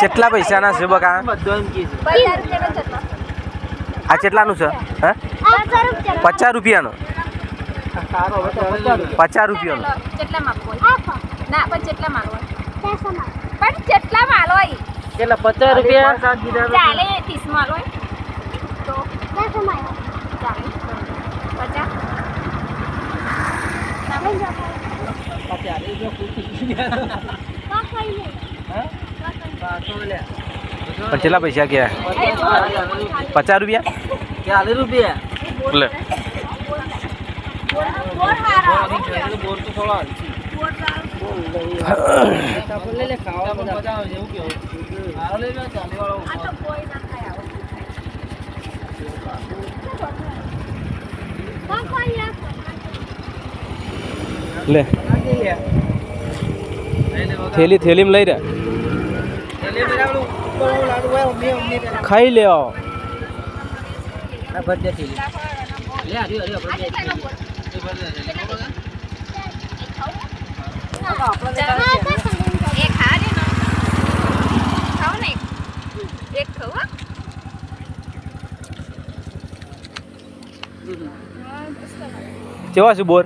કેટલા પૈસાના છે બકા? આ કેટલાનું છે? હે? પચાસ રૂપિયાનું? સારો હવે પચાસ રૂપિયા. રૂપિયાનું? કેટલા માગવો ના પણ કેટલા માગવો. પણ કેટલા માલો હોય કેટલા પચાસ રૂપિયા? પચાસ પચાસ રૂપિયા પૂછી હા? પાછો લે. પણ કેટલા પૈસા ગયા પચાસ રૂપિયા? ચાલીસ રૂપિયા. લે. લે. થેલી થેલીમાં લઈ રે ખાઈ લે કેવા છે બોર?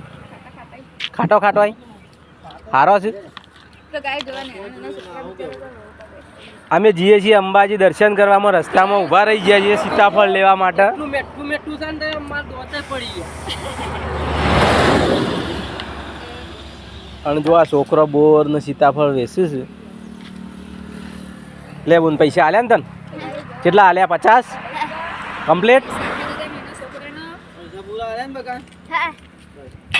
ખાટો ખાટો હારો છે? તો ગાય જોવા અમે જઈએ છીએ અંબાજી દર્શન કરવામાં રસ્તામાં ઊભા રહી ગયા છીએ સીતાફળ લેવા માટે. અને જો આ છોકરો બોર ને સીતાફળ વેચે છે. લે બોન પૈસા આલ્યા ને તને? કેટલા આલ્યા? પચાસ? કમ્પ્લીટ?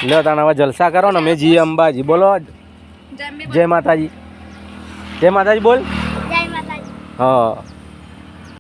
લે તને હવે જલસા કરો ને અમે જઈએ અંબાજી. બોલો જય માતાજી. જય માતાજી બોલ. હા